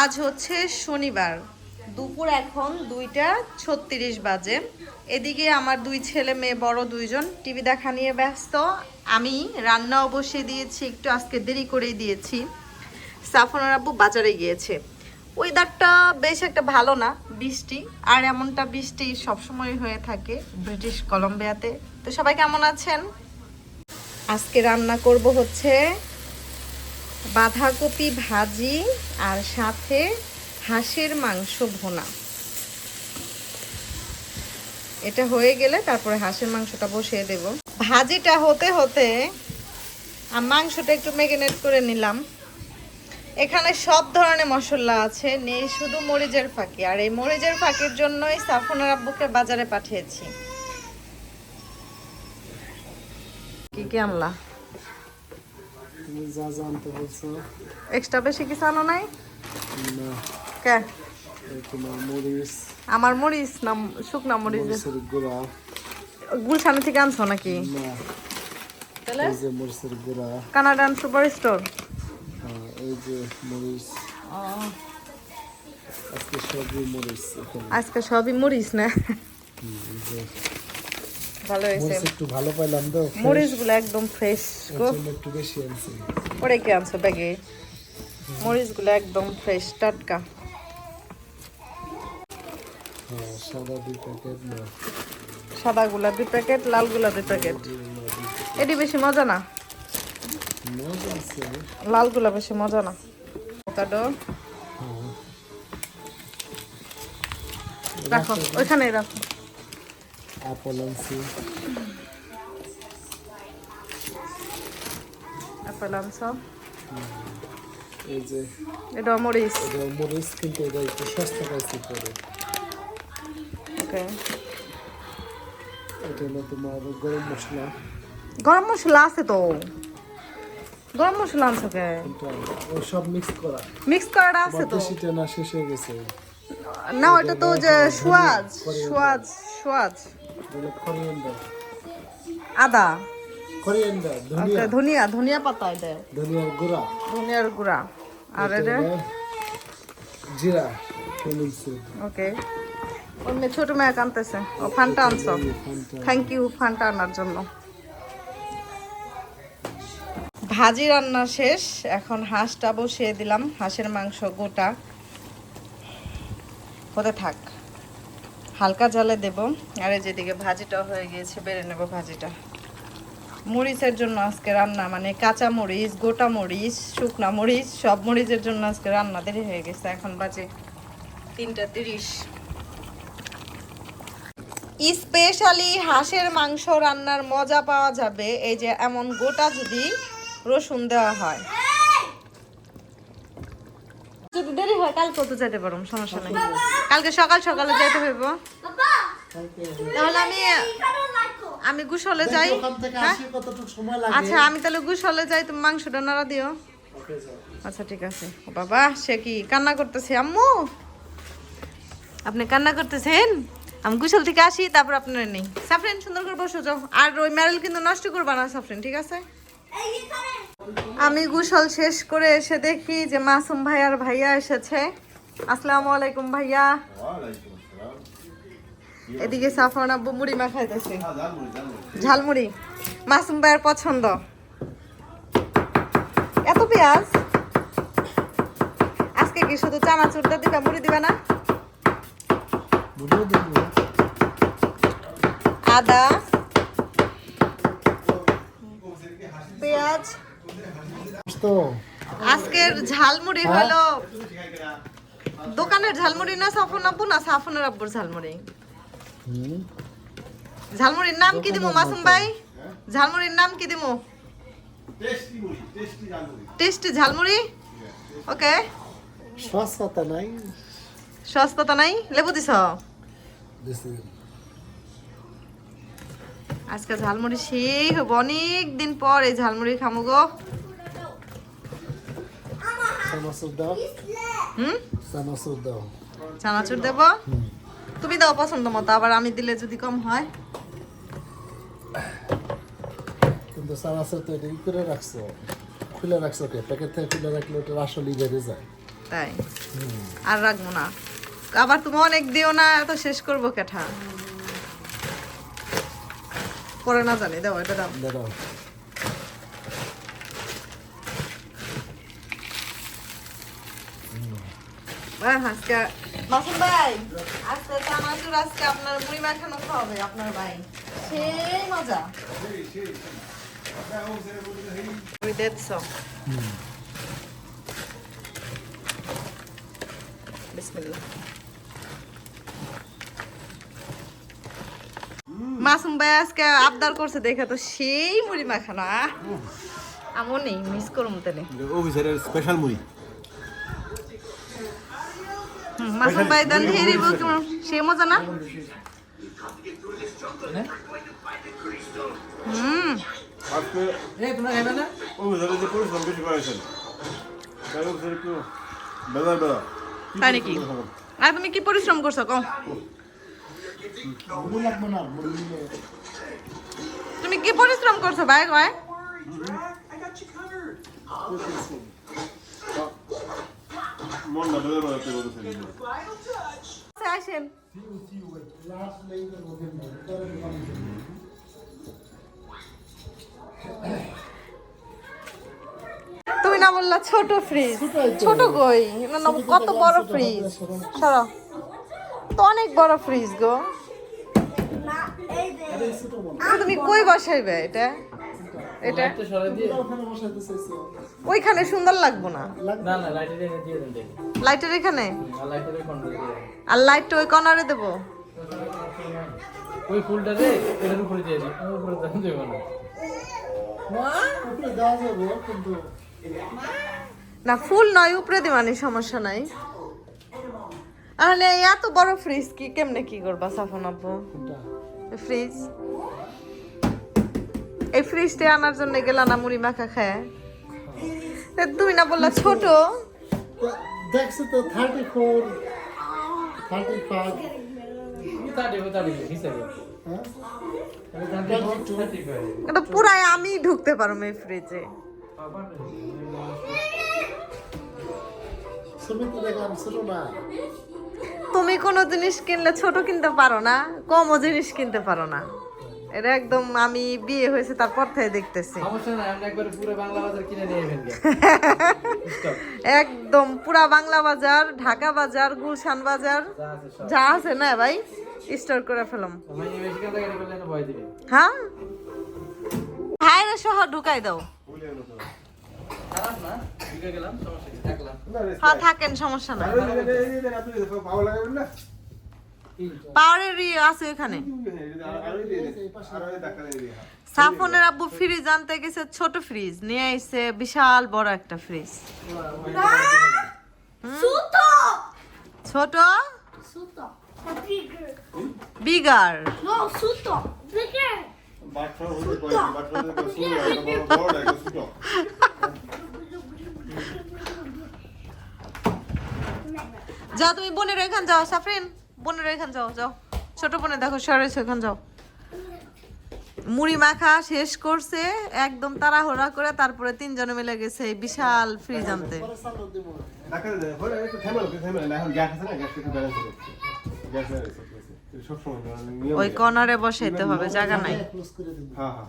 আজ হচ্ছে শনিবার। দুপুর এখন দুইটা ছত্রিশ বাজে। এদিকে আমার দুই ছেলে মেয়ে, বড় দুইজন, টিভি দেখা নিয়ে ব্যস্ত। আমি রান্না অবশ্যই দিয়েছি, একটু আজকে দেরি করেই দিয়েছি। সাফনার আব্বু বাজারে গিয়েছে। ওয়েদারটা বেশ একটা ভালো না, বৃষ্টি। আর এমনটা বৃষ্টি সবসময় হয়ে থাকে ব্রিটিশ কলম্বিয়াতে। তো সবাই কেমন আছেন? আজকে রান্না করব হচ্ছে বাঁধাকপি ভাজি আর সাথে হাঁসের মাংস ভোনা। এটা হয়ে গেলে তারপরে হাঁসের মাংসটা বসিয়ে দেব। ভাজিটা হতে হতে মাংসটা একটু মেরিনেট করে নিলাম। এখানে সব ধরনের মশলা আছে, নেই শুধু মরিচের ফাঁকি। আর এই মরিচের ফাঁকির জন্যই সাফনের আব্বুকে বাজারে পাঠিয়েছি। কি কি আনলা? তুমি যা জানতে বলছো। এক্সট্রা বেশি কিছু আনো নাই? না। কে? তোমার মরিচ। আমার মরিচ না শুকনা মরিচ গুঁড়া। গুলশানে থেকে আনছো নাকি? না। তাহলে? এই যে মরিচের গুঁড়া। Canadian super store. হ্যাঁ, এই যে মরিচ। আজকে সবই মরিচ আজকে সবই মরিচ না? ভালো হয়েছে। একটু ভালো পাইলাম তো মরিচগুলো একদম ফ্রেশ একটু বেশি আনছি। পরে কি আনছো ব্যাগে? মরিচগুলো একদম ফ্রেশ টাটকা। হ্যাঁ সাদা দুই প্যাকেট সাদা গুলা দুই প্যাকেট লালগুলা দুই প্যাকেট। এটি বেশি মজা না? লালগুলা বেশি মজা না? অ্যাভোকাডো। হ্যাঁ। রাখো। ওইখানেই রাখো। আনছি অ্যাপেল আনছো এই যে এটা মরিচ এটা মরিচ কিন্তু এটা একটু সস্তা পাইছি পরে ওকে এটা হলো তোমার গরম মশলা গরম মশলা আছে তো গরম মশলা আনছো কে কিন্তু ও সব মিক্স করা। মিক্স করাটা আছে তো না শেষ হয়ে গেছে। না ওটা তো যে সোয়াজ সোয়াজ সোয়াজ আদা। করিয়েন্ডার ধনিয়া। ধনিয়া পাতা এটা। ধনিয়ার গুঁড়া। ধনিয়ার গুঁড়া। আর এটা জিরা। ওকে। ওই মেয়ে ছোট মেয়ে আনতেছে ও ফান্টা আনছো। থ্যাংক ইউ ফান্টা আনার জন্য। ভাজি রান্না শেষ। এখন হাঁসটা বসিয়ে দিলাম। হাঁসের মাংস গোটা। হতে থাক। হালকা জালে দেব। আর এই যেদিকে ভাজিটা হয়ে গিয়েছে, বেড়ে নেব ভাজিটা। মরিচের জন্য আজকে রান্না মানে কাঁচা মরিচ, গোটা মরিচ, শুকনা মরিচ, সব মরিচের জন্য আজকে রান্না দেরি হয়ে গেছে। এখন বাজে তিনটা তিরিশ। স্পেশালি হাঁসের মাংস রান্নার মজা পাওয়া যাবে। এই যে এমন গোটা যদি রসুন দেওয়া হয় যদি দেরি হয় কালকে তো যেতে পারো সমস্যা নেই। কালকে সকাল সকালে যেতে হইব। তাহলে আমি আমি গুসলে যাই। হ্যাঁ? আসি কতটুকু সময় লাগে। আচ্ছা আমি তাহলে গুসলে যাই তুমি মাংসটা নাড়া দিও। আচ্ছা ঠিক আছে। ও বাবা সে কি কান্না করতেছে? আম্মু! আপনি কান্না করতেছেন? আমি গুসল থেকে আসি তারপর আপনার নেই। সাফরিন সুন্দর করে বসে যাও। আর ওই ম্যারেল কিন্তু নষ্ট করবা না সাফরিন ঠিক আছে? আমি গুসল শেষ করে এসে দেখি যে মাসুম ভাইয়ার ভাইয়া এসেছে। আসসালামু আলাইকুম ভাইয়া। এদিকে সাফরান আব্বু মুড়ি মাখাইতেছে। ঝালমুড়ি মাসুম ভাইয়ের পছন্দ। এত পেঁয়াজ? আজকে কি শুধু চানাচুরটা দিবা মুড়ি দিবা না? আদা পেঁয়াজ আজকের ঝালমুড়ি হলো দোকানের ঝালমুড়ি না সাফন আব্বু না সাফনের আব্বুর ঝালমুড়ি? ঝালমুড়ির নাম কি দিমু মাসুম ভাই? ঝালমুড়ির নাম কি দিমু? টেস্টি ঝালমুড়ি। ওকে। সস্তা নাই। সস্তা নাই? লেবু দিছ? দিছি। আজকে ঝালমুড়ি সেই হবে অনেক দিন পর এই ঝালমুড়ি খামু গো। চানাচুর দেব? তুমি দাও পছন্দ মতো আবার আমি দিলে যদি কম হয়। কিন্তু চানাচুর তো এটা করে রাখছো খুলে রাখছো কে? প্যাকেট থেকে খুলে রাখলে ওটা আসলেই বেড়ে যায়। তাই? আর রাখব না। আবার তুমি অনেক দিও না এত শেষ করব কেঠা। পরে না জানি দাও এটা দাও। আজকে মাসুম ভাই আজকে চানাচুর আজকে আপনার মুড়ি মাখানো খাওয়াবে আপনার ভাই। সেই মজা। We did so. মাসুম ভাই আজকে আবদার করছে দেখে তো সেই মুড়ি মাখানো আমও নেই মিস করুম তাহলে। অফিসারের স্পেশাল মুড়ি। মাসুম ভাই দেন হেরি কেমন? সে মজা না? হুম। আজকে আর তুমি কি পরিশ্রম করছ কম মুড়ি লাগবে না মুড়ি নিলে তুমি কি পরিশ্রম করছ ভাই? কয় তুমি না বললা ছোট ফ্রিজ। ছোট না, কত বড় ফ্রিজ সরো। তো অনেক বড় ফ্রিজ গো। তুমি কই বসাইবে এটা? এটা? ওখানে বসাইতে চাইছো। ওইখানে সুন্দর লাগবো না? না না লাইটের এনে দিয়ে দেন দেখি। লাইটের এখানে? আর আর লাইটটা ওই কর্নারে দেবো? ওই ফুলটা রে এটার উপরে দিয়ে দিই উপরে দেন দেবো না। দেওয়া না ফুল নয় উপরে দিবানি সমস্যা নাই। তাহলে এত বড় ফ্রিজ কি কেমনে কি করবা সাফন আপু ফ্রিজ এই ফ্রিজটা আনার জন্য গেলা না মুড়ি মাখা খায়। তুমি না বললা ছোট। তো তো থার্টি ফোর থার্টি ফাইভ তাড়ি তাড়ি হিসাবে আমি এটা পুরাই ঢুকতে পারো এই ফ্রিজে ছবি তো দেখলাম ছোট না। তুমি কোনো জিনিস কিনলে ছোট কিনতে পারো না কমও জিনিস কিনতে পারো না। এটা একদম আমি বিয়ে হয়েছে তারপর থেকে দেখতেছি। সমস্যা নাই আমরা একবার পুরো বাংলা বাজার কিনে নিয়ে ফেলবে স্টপ একদম পুরা বাংলা বাজার ঢাকা বাজার গুলশান বাজার যা আছে সব। যা আছে না ভাই স্টোর করে ফেলাম হ্যাঁ? ভাইরা সহ ঢুকাই দাও। হ্যাঁ থাকেন সমস্যা নাই। পাওয়ারের ইয়ে আছে সাফনের আব্বু ফ্রিজ আনতে গেছে ছোট ফ্রিজ নিয়ে আইছে বিশাল বড় একটা ফ্রিজ ছোট? বিগার যাও তুমি বোনের এখান যাও সাফরিন। বোনের এখান যাও যাও। ছোট বোনের দেখো সরেছে এখান যাও। মুড়ি মাখা শেষ করছে একদম তাড়াহুড়া করে তারপরে তিনজনে মিলে গেছে এই বিশাল ফ্রিজ আনতে। এখন গ্যাস আছে না? গ্যাস একটু ওই কর্নারে বসাইতে হবে জায়গা নাই। দিব। হ্যাঁ হ্যাঁ।